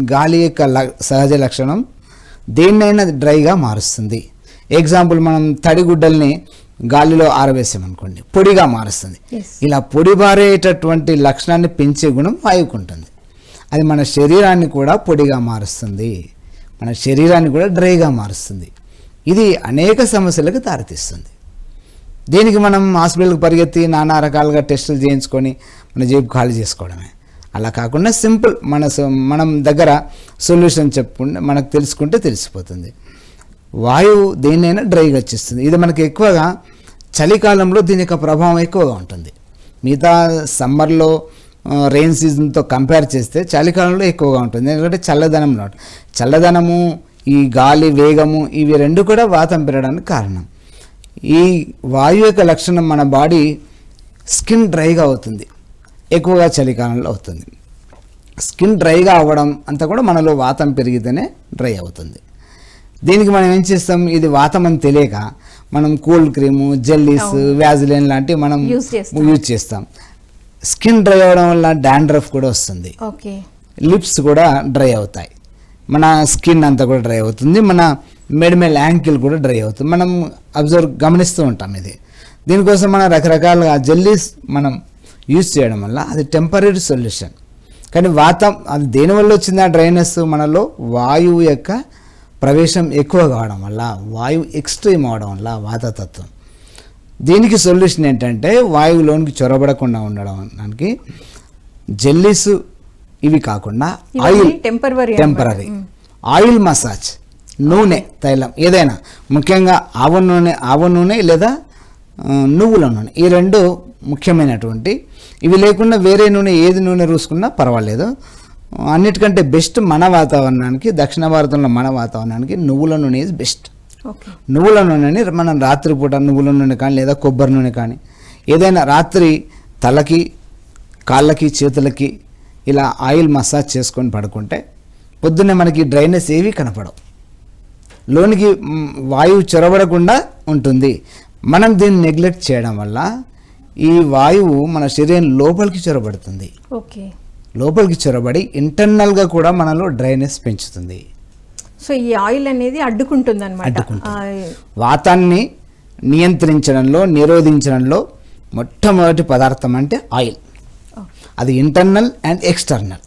గాలి యొక్క ల- సహజ లక్షణం దేన్నైనా డ్రైగా మారుస్తుంది. ఎగ్జాంపుల్ మనం తడిగుడ్డల్ని గాలిలో ఆరవేసామనుకోండి పొడిగా మారుస్తుంది. ఇలా పొడిబారేటటువంటి లక్షణాన్ని పెంచే గుణం వాయువుకు ఉంటుంది. అది మన శరీరాన్ని కూడా పొడిగా మారుస్తుంది. మన శరీరాన్ని కూడా డ్రైగా మారుస్తుంది. ఇది అనేక సమస్యలకు దారితీస్తుంది. దీనికి మనం హాస్పిటల్కి పరిగెత్తి నానా రకాలుగా టెస్టులు చేయించుకొని మన జేబు ఖాళీ చేసుకోవడమే. అలా కాకుండా సింపుల్ మన మనం దగ్గర సొల్యూషన్ చెప్పుకుంటే మనకు తెలుసుకుంటే తెలిసిపోతుంది. వాయువు దేన్నైనా డ్రైగా వచ్చేస్తుంది. ఇది మనకి ఎక్కువగా చలికాలంలో దీని యొక్క ప్రభావం ఎక్కువగా ఉంటుంది. మిగతా సమ్మర్లో రెయిన్ సీజన్తో కంపేర్ చేస్తే చలికాలంలో ఎక్కువగా ఉంటుంది. ఎందుకంటే చల్లదనం చల్లదనము ఈ గాలి వేగము ఇవి రెండు కూడా వాతం పెరగడానికి కారణం. ఈ వాయు యొక్క లక్షణం మన బాడీ స్కిన్ డ్రైగా అవుతుంది. ఎక్కువగా చలికాలంలో అవుతుంది. స్కిన్ డ్రైగా అవ్వడం అంతా కూడా మనలో వాతం పెరిగితేనే డ్రై అవుతుంది. దీనికి మనం ఏం చేస్తాం? ఇది వాతం అని తెలియక మనం కూల్ క్రీము జెల్లీస్ వ్యాజిలిన్ లాంటివి మనం. యూజ్ చేస్తాం. స్కిన్ డ్రై అవ్వడం వల్ల డాండ్రఫ్ కూడా వస్తుంది. లిప్స్ కూడా డ్రై అవుతాయి. మన స్కిన్ అంతా కూడా డ్రై అవుతుంది. మన మెడమెల్ యాంకిల్ కూడా డ్రై అవుతుంది. మనం అబ్జర్వ్ గమనిస్తూ ఉంటాం ఇది. దీనికోసం మనం రకరకాలుగా జెల్లీస్ మనం యూజ్ చేయడం వల్ల అది టెంపరీ సొల్యూషన్. కానీ వాతం అది దేనివల్ల వచ్చింది ఆ డ్రైనెస్? మనలో వాయువు యొక్క ప్రవేశం ఎక్కువ కావడం వల్ల వాయువు ఎక్స్ట్రీమ్ అవడం వల్ల వాతతత్వం. దీనికి సొల్యూషన్ ఏంటంటే వాయువులోనికి చొరబడకుండా ఉండడానికి జెల్లీస్ ఇవి కాకుండా ఆయిల్ టెంపరీ అన్నమాట. ఆయిల్ మసాజ్ నూనె తైలం ఏదైనా ముఖ్యంగా ఆవ నూనె ఆవ నూనె లేదా నువ్వుల నూనె. ఈ రెండు ముఖ్యమైనటువంటి. ఇవి లేకుండా వేరే నూనె ఏది నూనె రూసుకున్నా పర్వాలేదు. అన్నిటికంటే బెస్ట్ మన వాతావరణానికి దక్షిణ భారతంలో మన వాతావరణానికి నువ్వుల నూనె ఈజ్ బెస్ట్ నువ్వుల నూనెని మనం రాత్రిపూట నువ్వుల నూనె కానీ లేదా కొబ్బరి నూనె కానీ ఏదైనా రాత్రి తలకి కాళ్ళకి చేతులకి ఇలా ఆయిల్ మసాజ్ చేసుకొని పడుకుంటే పొద్దున్నే మనకి డ్రైనెస్ ఏవి కనపడవు. లోనికి వాయువు చొరబడకుండా ఉంటుంది. మనం దీన్ని నెగ్లెక్ట్ చేయడం వల్ల ఈ వాయువు మన శరీరం లోపలికి చొరబడుతుంది. ఓకే లోపలికి చొరబడి ఇంటర్నల్గా కూడా మనలో డ్రైనెస్ పెంచుతుంది. సో ఈ ఆయిల్ అనేది అడ్డుకుంటుంది. అనమాట. వాతాన్ని నియంత్రించడంలో నిరోధించడంలో మొట్టమొదటి పదార్థం అంటే ఆయిల్ అది ఇంటర్నల్ అండ్ ఎక్స్టర్నల్